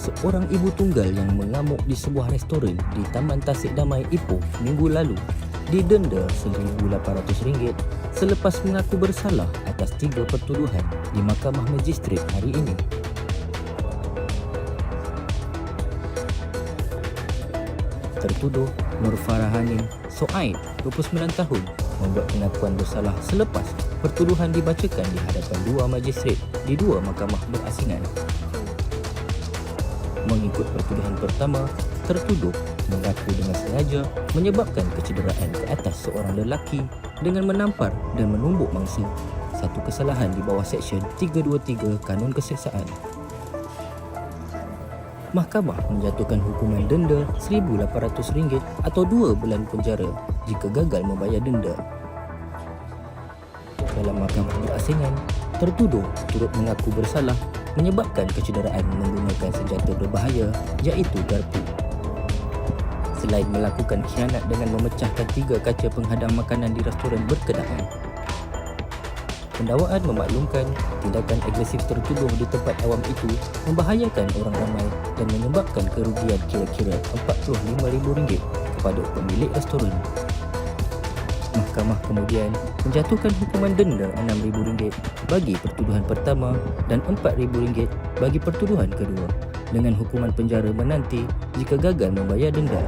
seorang ibu tunggal yang mengamuk di sebuah restoran di Taman Tasik Damai Ipoh minggu lalu didenda RM1,800 selepas mengaku bersalah atas tiga pertuduhan di Mahkamah Magistrat hari ini. Tertuduh Nur Farahanin Soaib, 29 tahun, membuat pengakuan bersalah selepas pertuduhan dibacakan di hadapan dua magistrat di dua mahkamah berasingan. Mengikut pertuduhan pertama, tertuduh mengaku dengan sengaja menyebabkan kecederaan ke atas seorang lelaki dengan menampar dan menumbuk mangsa. Satu kesalahan di bawah Seksyen 323 Kanun Keseksaan. Mahkamah menjatuhkan hukuman denda RM1,800 atau 2 bulan penjara jika gagal membayar denda. Dalam mahkamah berasingan, tertuduh turut mengaku bersalah menyebabkan kecederaan menggunakan senjata berbahaya iaitu garpu. Selain melakukan khianat dengan memecahkan tiga kaca penghadang makanan di restoran berkenaan. Pendakwaan memaklumkan tindakan agresif tertuduh di tempat awam itu membahayakan orang ramai dan menyebabkan kerugian kira-kira RM45,000 kepada pemilik restoran. Mahkamah kemudian menjatuhkan hukuman denda RM6,000 bagi pertuduhan pertama dan RM4,000 bagi pertuduhan kedua dengan hukuman penjara menanti jika gagal membayar denda.